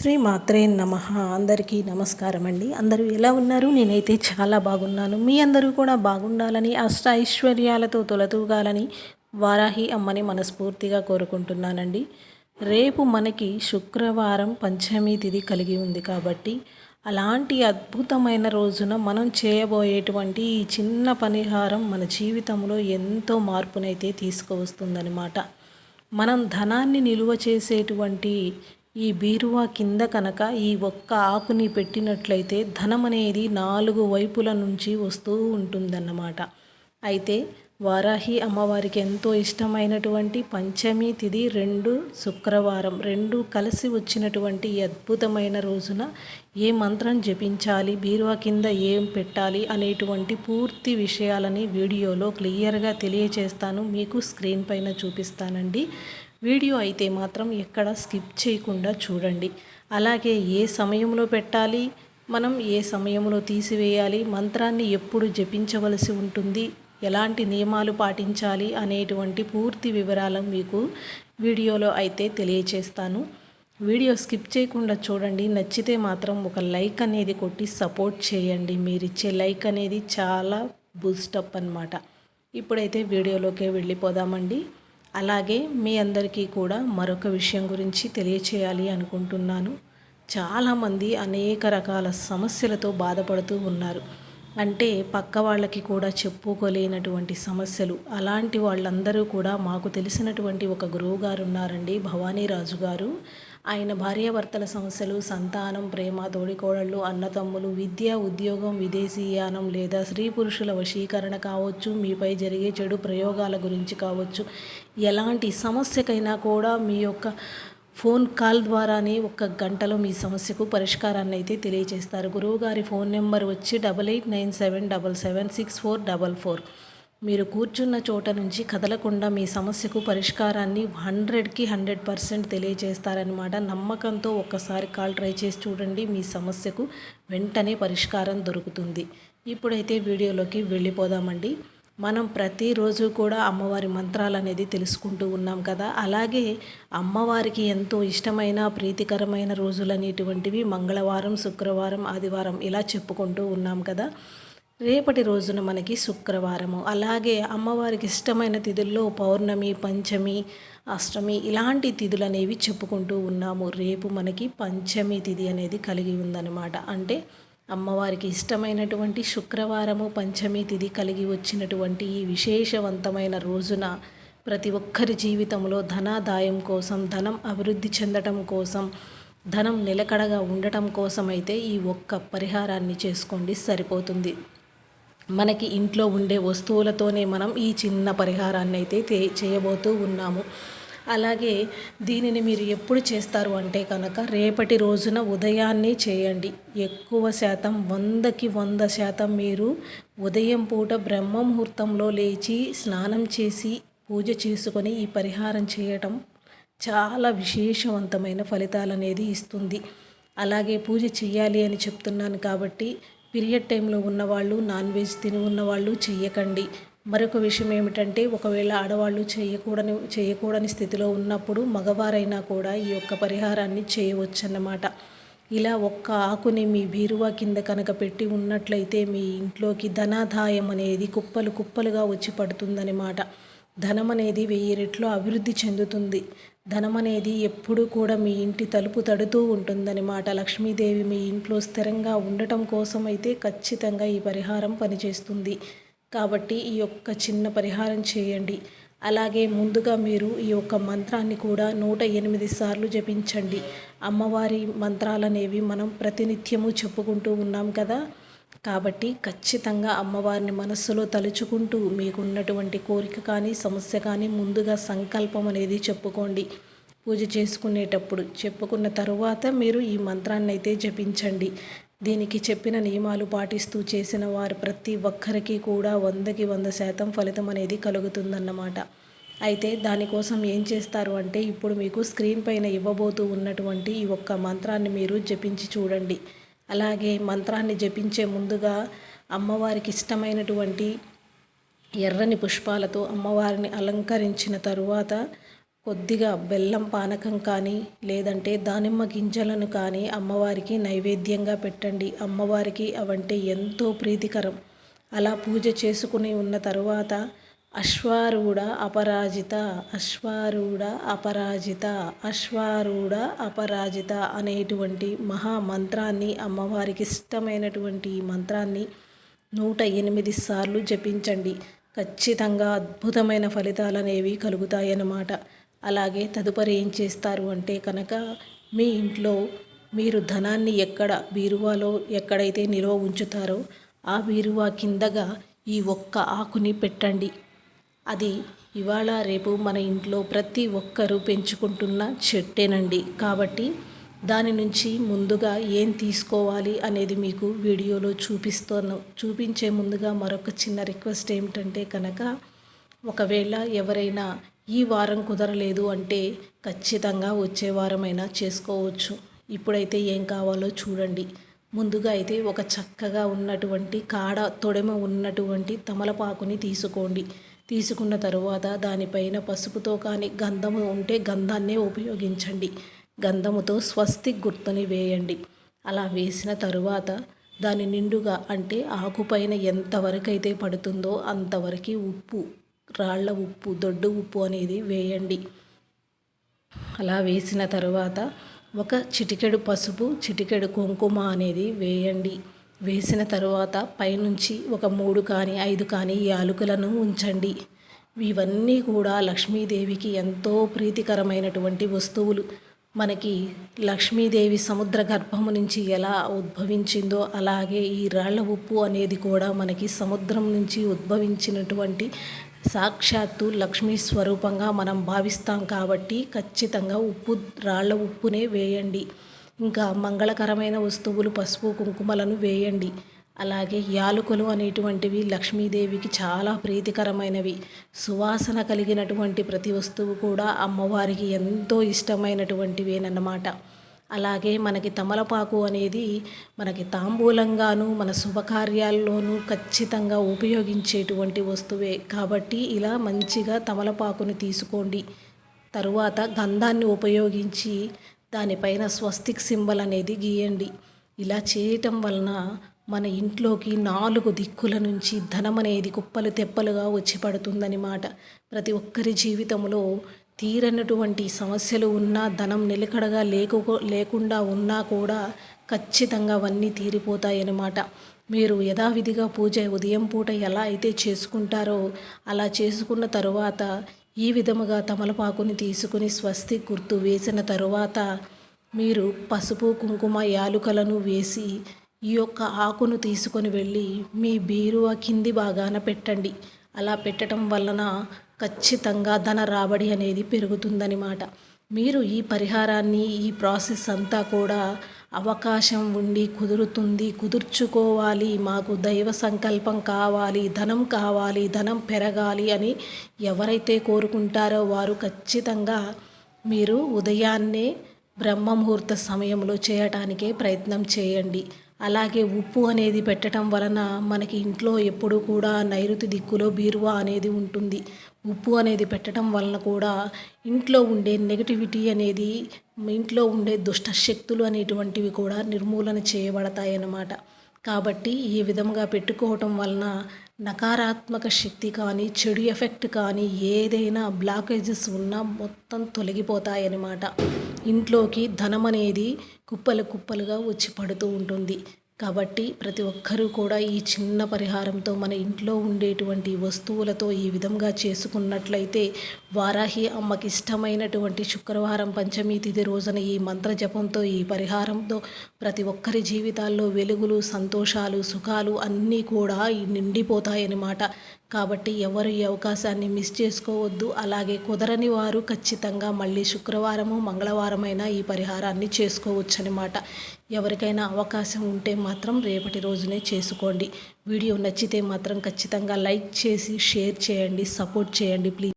శ్రీ మాత్రే నమ. అందరికీ నమస్కారం అండి అందరూ ఎలా ఉన్నారు? నేనైతే చాలా బాగున్నాను. మీ అందరూ కూడా బాగుండాలని అష్ట ఐశ్వర్యాలతో తొలతూగాలని వారాహి అమ్మని మనస్ఫూర్తిగా కోరుకుంటున్నానండి. రేపు మనకి శుక్రవారం పంచమి తిథి కలిగి ఉంది కాబట్టి అలాంటి అద్భుతమైన రోజున మనం చేయబోయేటువంటి ఈ చిన్న పరిహారం మన జీవితంలో ఎంతో మార్పునైతే తీసుకువస్తుందనమాట మనం ధనాన్ని నిలువ చేసేటువంటి ఈ బీరువా కింద కనుక ఈ ఒక్క ఆకుని పెట్టినట్లయితే ధనం అనేది నాలుగు వైపుల నుంచి వస్తూ ఉంటుందన్నమాట. అయితే వారాహి అమ్మవారికి ఎంతో ఇష్టమైనటువంటి పంచమి తిది రెండు శుక్రవారం రెండు కలిసి వచ్చినటువంటి ఈ అద్భుతమైన రోజున ఏ మంత్రం జపించాలి బీరువా కింద ఏం పెట్టాలి అనేటువంటి పూర్తి విషయాలని వీడియోలో క్లియర్గా తెలియచేస్తాను. మీకు స్క్రీన్ పైన చూపిస్తానండి. వీడియో అయితే మాత్రం ఎక్కడ స్కిప్ చేయకుండా చూడండి. అలాగే ఏ సమయంలో పెట్టాలి మనం ఏ సమయంలో తీసివేయాలి మంత్రాన్ని ఎప్పుడు జపించవలసి ఉంటుంది ఎలాంటి నియమాలు పాటించాలి అనేటువంటి పూర్తి వివరాలు మీకు వీడియోలో అయితే తెలియచేస్తాను. వీడియో స్కిప్ చేయకుండా చూడండి. నచ్చితే మాత్రం ఒక లైక్ అనేది కొట్టి సపోర్ట్ చేయండి. మీరు ఇచ్చే లైక్ అనేది చాలా బూస్టప్ అనమాట ఇప్పుడైతే వీడియోలోకి వెళ్ళిపోదామండి. అలాగే మీ అందరికీ కూడా మరొక విషయం గురించి తెలియచేయాలి అనుకుంటున్నాను. చాలామంది అనేక రకాల సమస్యలతో బాధపడుతూ ఉన్నారు. అంటే పక్క వాళ్ళకి కూడా చెప్పుకోలేనటువంటి సమస్యలు. అలాంటి వాళ్ళందరూ కూడా మాకు తెలిసినటువంటి ఒక గురువు గారు ఉన్నారండి భవానీ రాజు గారు ఆయన భార్యాభర్తల సమస్యలు సంతానం ప్రేమ తోడికోడళ్ళు అన్నతమ్ములు విద్య ఉద్యోగం విదేశీయానం లేదా స్త్రీ పురుషుల వశీకరణ కావచ్చు మీపై జరిగే చెడు ప్రయోగాల గురించి కావచ్చు. ఎలాంటి సమస్యకైనా కూడా మీ యొక్క ఫోన్ కాల్ ద్వారానే ఒక గంటలో మీ సమస్యకు పరిష్కారాన్ని అయితే తెలియజేస్తారు గురువుగారి ఫోన్ నెంబర్ వచ్చి double eight nine seven double seven six four double four. మీరు కూర్చున్న చోట నుంచి కదలకుండా మీ సమస్యకు పరిష్కారాన్ని హండ్రెడ్కి హండ్రెడ్ పర్సెంట్ తెలియజేస్తారనమాట నమ్మకంతో ఒక్కసారి కాల్ ట్రై చేసి చూడండి మీ సమస్యకు వెంటనే పరిష్కారం దొరుకుతుంది. ఇప్పుడైతే వీడియోలోకి వెళ్ళిపోదామండి. మనం ప్రతిరోజు కూడా అమ్మవారి మంత్రాలు అనేది తెలుసుకుంటూ ఉన్నాం కదా. అలాగే అమ్మవారికి ఎంతో ఇష్టమైన ప్రీతికరమైన రోజులు అనేటువంటివి మంగళవారం శుక్రవారం ఆదివారం ఇలా చెప్పుకుంటూ ఉన్నాం కదా. రేపటి రోజున మనకి శుక్రవారము. అలాగే అమ్మవారికి ఇష్టమైన తిథుల్లో పౌర్ణమి పంచమి అష్టమి ఇలాంటి తిథులు అనేవి చెప్పుకుంటూ ఉన్నాము. రేపు మనకి పంచమి తిథి అనేది కలిగి ఉందన్నమాట. అంటే అమ్మవారికి ఇష్టమైనటువంటి శుక్రవారము పంచమి తిథి కలిగి వచ్చినటువంటి ఈ విశేషవంతమైన రోజున ప్రతి ఒక్కరి జీవితంలో ధనాదాయం కోసం ధనం అభివృద్ధి చెందటం కోసం ధనం నిలకడగా ఉండటం కోసం అయితే ఈ ఒక్క పరిహారాన్ని చేసుకోండి సరిపోతుంది. మనకి ఇంట్లో ఉండే వస్తువులతోనే మనం ఈ చిన్న పరిహారాన్ని అయితే చేయబోతూ ఉన్నాము. అలాగే దీనిని మీరు ఎప్పుడు చేస్తారు అంటే కనుక రేపటి రోజున ఉదయాన్నే చేయండి. ఎక్కువ శాతం వందకి వంద శాతం మీరు ఉదయం పూట బ్రహ్మ ముహూర్తంలో లేచి స్నానం చేసి పూజ చేసుకొని ఈ పరిహారం చేయటం చాలా విశేషవంతమైన ఫలితాలు అనేది ఇస్తుంది. అలాగే పూజ చేయాలి అని చెప్తున్నాను కాబట్టి పీరియడ్ టైంలో ఉన్నవాళ్ళు నాన్ వెజ్ తిని ఉన్నవాళ్ళు చెయ్యకండి. మరొక విషయం ఏమిటంటే ఒకవేళ ఆడవాళ్ళు చేయకూడని చేయకూడని స్థితిలో ఉన్నప్పుడు మగవారైనా కూడా ఈ యొక్క పరిహారాన్ని చేయవచ్చన్నమాట. ఇలా ఒక్క ఆకుని మీ బీరువా కింద కనుక పెట్టి ఉన్నట్లయితే మీ ఇంట్లోకి ధనాదాయం అనేది కుప్పలు కుప్పలుగా వచ్చి పడుతుందన్నమాట. ధనం అనేది వెయ్యి రెట్లు అభివృద్ధి చెందుతుంది. ధనం అనేది ఎప్పుడూ కూడా మీ ఇంటి తలుపు తడుతూ ఉంటుందన్నమాట లక్ష్మీదేవి మీ ఇంట్లో స్థిరంగా ఉండటం కోసం అయితే ఖచ్చితంగా ఈ పరిహారం పనిచేస్తుంది. కాబట్టి ఈ యొక్క చిన్న పరిహారం చేయండి. అలాగే ముందుగా మీరు ఈ యొక్క మంత్రాన్ని కూడా నూట ఎనిమిది సార్లు జపించండి. అమ్మవారి మంత్రాలనేవి మనం ప్రతినిత్యము చెప్పుకుంటూ ఉన్నాం కదా. కాబట్టి ఖచ్చితంగా అమ్మవారిని మనస్సులో తలుచుకుంటూ మీకున్నటువంటి కోరిక కానీ సమస్య కానీ ముందుగా సంకల్పం అనేది చెప్పుకోండి. పూజ చేసుకునేటప్పుడు చెప్పుకున్న తరువాత మీరు ఈ మంత్రాన్ని అయితే జపించండి. దీనికి చెప్పిన నియమాలు పాటిస్తూ చేసిన వారు ప్రతి ఒక్కరికి కూడా వందకి వంద శాతం ఫలితం అనేది కలుగుతుందన్నమాట. అయితే దానికోసం ఏం చేస్తారు అంటే ఇప్పుడు మీకు స్క్రీన్ పైన ఇవ్వబోతూ ఉన్నటువంటి ఈ ఒక్క మంత్రాన్ని మీరు జపించి చూడండి. అలాగే మంత్రాన్ని జపించే ముందుగా అమ్మవారికి ఇష్టమైనటువంటి ఎర్రని పుష్పాలతో అమ్మవారిని అలంకరించిన తరువాత కొద్దిగా బెల్లం పానకం కానీ లేదంటే దానిమ్మ గింజలను కానీ అమ్మవారికి నైవేద్యంగా పెట్టండి. అమ్మవారికి అవంటే ఎంతో ప్రీతికరం. అలా పూజ చేసుకుని ఉన్న తరువాత అశ్వారూఢ అపరాజిత అశ్వారూఢ అపరాజిత అశ్వారూఢ అపరాజిత అనేటువంటి మహామంత్రాన్ని అమ్మవారికి ఇష్టమైనటువంటి ఈ మంత్రాన్ని నూట ఎనిమిది సార్లు జపించండి. ఖచ్చితంగా అద్భుతమైన ఫలితాలు అనేవి కలుగుతాయన్నమాట. అలాగే తదుపరి ఏం చేస్తారు అంటే కనుక మీ ఇంట్లో మీరు ధనాన్ని ఎక్కడ బీరువాలో ఎక్కడైతే నిల్వ ఉంచుతారో ఆ బీరువా కిందగా ఈ ఒక్క ఆకుని పెట్టండి. అది ఇవాళ రేపు మన ఇంట్లో ప్రతి ఒక్కరూ పెంచుకుంటున్న చెట్టేనండి. కాబట్టి దాని నుంచి ముందుగా ఏం తీసుకోవాలి అనేది మీకు వీడియోలో చూపిస్తాను చూపించే ముందుగా మరొక చిన్న రిక్వెస్ట్ ఏమిటంటే కనుక ఒకవేళ ఎవరైనా ఈ వారం కుదరలేదు అంటే ఖచ్చితంగా వచ్చే వారమైనా చేసుకోవచ్చు. ఇప్పుడైతే ఏం కావాలో చూడండి. ముందుగా అయితే ఒక చక్కగా ఉన్నటువంటి కాడ తొడమ ఉన్నటువంటి తమలపాకుని తీసుకోండి. తీసుకున్న తరువాత దానిపైన పసుపుతో కానీ గంధము ఉంటే గంధాన్నే ఉపయోగించండి. గంధముతో స్వస్తి గుర్తుని వేయండి. అలా వేసిన తరువాత దాని నిండుగా అంటే ఆకుపైన ఎంతవరకైతే పడుతుందో అంతవరకు ఉప్పు రాళ్ళ ఉప్పు దొడ్డు ఉప్పు అనేది వేయండి. అలా వేసిన తరువాత ఒక చిటికెడు పసుపు చిటికెడు కుంకుమ అనేది వేయండి. వేసిన తరువాత పైనుంచి ఒక మూడు కానీ ఐదు కానీ యాలకులను ఉంచండి. ఇవన్నీ కూడా లక్ష్మీదేవికి ఎంతో ప్రీతికరమైనటువంటి వస్తువులు. మనకి లక్ష్మీదేవి సముద్ర గర్భము నుంచి ఎలా ఉద్భవించిందో అలాగే ఈ రాళ్ళ ఉప్పు అనేది కూడా మనకి సముద్రం నుంచి ఉద్భవించినటువంటి సాక్షాత్తు లక్ష్మీ స్వరూపంగా మనం భావిస్తాం కాబట్టి ఖచ్చితంగా ఉప్పు రాళ్ళ ఉప్పునే వేయండి. ఇంకా మంగళకరమైన వస్తువులు పసుపు కుంకుమలను వేయండి. అలాగే యాలకులు అనేటువంటివి లక్ష్మీదేవికి చాలా ప్రీతికరమైనవి. సువాసన కలిగినటువంటి ప్రతి వస్తువు కూడా అమ్మవారికి ఎంతో ఇష్టమైనటువంటివేనన్నమాట. అలాగే మనకి తమలపాకు అనేది మనకి తాంబూలంగాను మన శుభకార్యాల్లోనూ ఖచ్చితంగా ఉపయోగించేటువంటి వస్తువే. కాబట్టి ఇలా మంచిగా తమలపాకుని తీసుకోండి. తరువాత గంధాన్ని ఉపయోగించి దానిపైన స్వస్తిక్ సింబల్ అనేది గీయండి. ఇలా చేయటం వలన మన ఇంట్లోకి నాలుగు దిక్కుల నుంచి ధనం అనేది కుప్పలు తెప్పలుగా వచ్చి పడుతుందన్నమాట ప్రతి ఒక్కరి జీవితంలో తీరనటువంటి సమస్యలు ఉన్నా ధనం నిలకడగా లేకు లేకుండా ఉన్నా కూడా ఖచ్చితంగా అవన్నీ తీరిపోతాయన్నమాట మీరు యథావిధిగా పూజ ఉదయం పూట ఎలా అయితే చేసుకుంటారో అలా చేసుకున్న తరువాత ఈ విధముగా తమలపాకుని తీసుకుని స్వస్తి గుర్తు వేసిన తరువాత మీరు పసుపు కుంకుమ యాలుకలను వేసి ఈ యొక్క ఆకును తీసుకొని వెళ్ళి మీ బీరువా కింది భాగాన పెట్టండి. అలా పెట్టడం వలన ఖచ్చితంగా ధన రాబడి అనేది పెరుగుతుందనమాట మీరు ఈ పరిహారాన్ని ఈ ప్రాసెస్ అంతా కూడా అవకాశం ఉండి కుదురుతుంది. కుదుర్చుకోవాలి. మాకు దైవ సంకల్పం కావాలి. ధనం కావాలి. ధనం పెరగాలి అని ఎవరైతే కోరుకుంటారో వారు ఖచ్చితంగా మీరు ఉదయాన్నే బ్రహ్మముహూర్త సమయంలో చేయటానికే ప్రయత్నం చేయండి. అలాగే ఉప్పు అనేది పెట్టడం వలన మనకి ఇంట్లో ఎప్పుడు కూడా నైరుతి దిక్కులో బీరువా అనేది ఉంటుంది. ఉప్పు అనేది పెట్టడం వలన కూడా ఇంట్లో ఉండే నెగటివిటీ అనేది ఇంట్లో ఉండే దుష్ట శక్తులు అనేటువంటివి కూడా నిర్మూలన చేయబడతాయి అన్నమాట కాబట్టి ఈ విధంగా పెట్టుకోవటం వలన నకారాత్మక శక్తి కానీ చెడు ఎఫెక్ట్ కానీ ఏదైనా బ్లాకేజెస్ ఉన్నా మొత్తం తొలగిపోతాయన్నమాట. ఇంట్లోకి ధనం అనేది కుప్పలు కుప్పలుగా వచ్చి పడుతూ ఉంటుంది. కాబట్టి ప్రతి ఒక్కరూ కూడా ఈ చిన్న పరిహారంతో మన ఇంట్లో ఉండేటువంటి వస్తువులతో ఈ విధంగా చేసుకున్నట్లయితే వారాహి అమ్మకి ఇష్టమైనటువంటి శుక్రవారం పంచమి తిథి రోజున ఈ మంత్ర జపంతో ఈ పరిహారంతో ప్రతి ఒక్కరి జీవితాల్లో వెలుగులు సంతోషాలు సుఖాలు అన్నీ కూడా నిండిపోతాయన్నమాట కాబట్టి ఎవరు ఈ అవకాశాన్ని మిస్ చేసుకోవద్దు. అలాగే కుదరని వారు ఖచ్చితంగా మళ్ళీ శుక్రవారము మంగళవారమైనా ఈ పరిహారాన్ని చేసుకోవచ్చు అనమాట ఎవరికైనా అవకాశం ఉంటే మాత్రం రేపటి రోజునే చేసుకోండి. వీడియో నచ్చితే మాత్రం ఖచ్చితంగా లైక్ చేసి షేర్ చేయండి సపోర్ట్ చేయండి ప్లీజ్.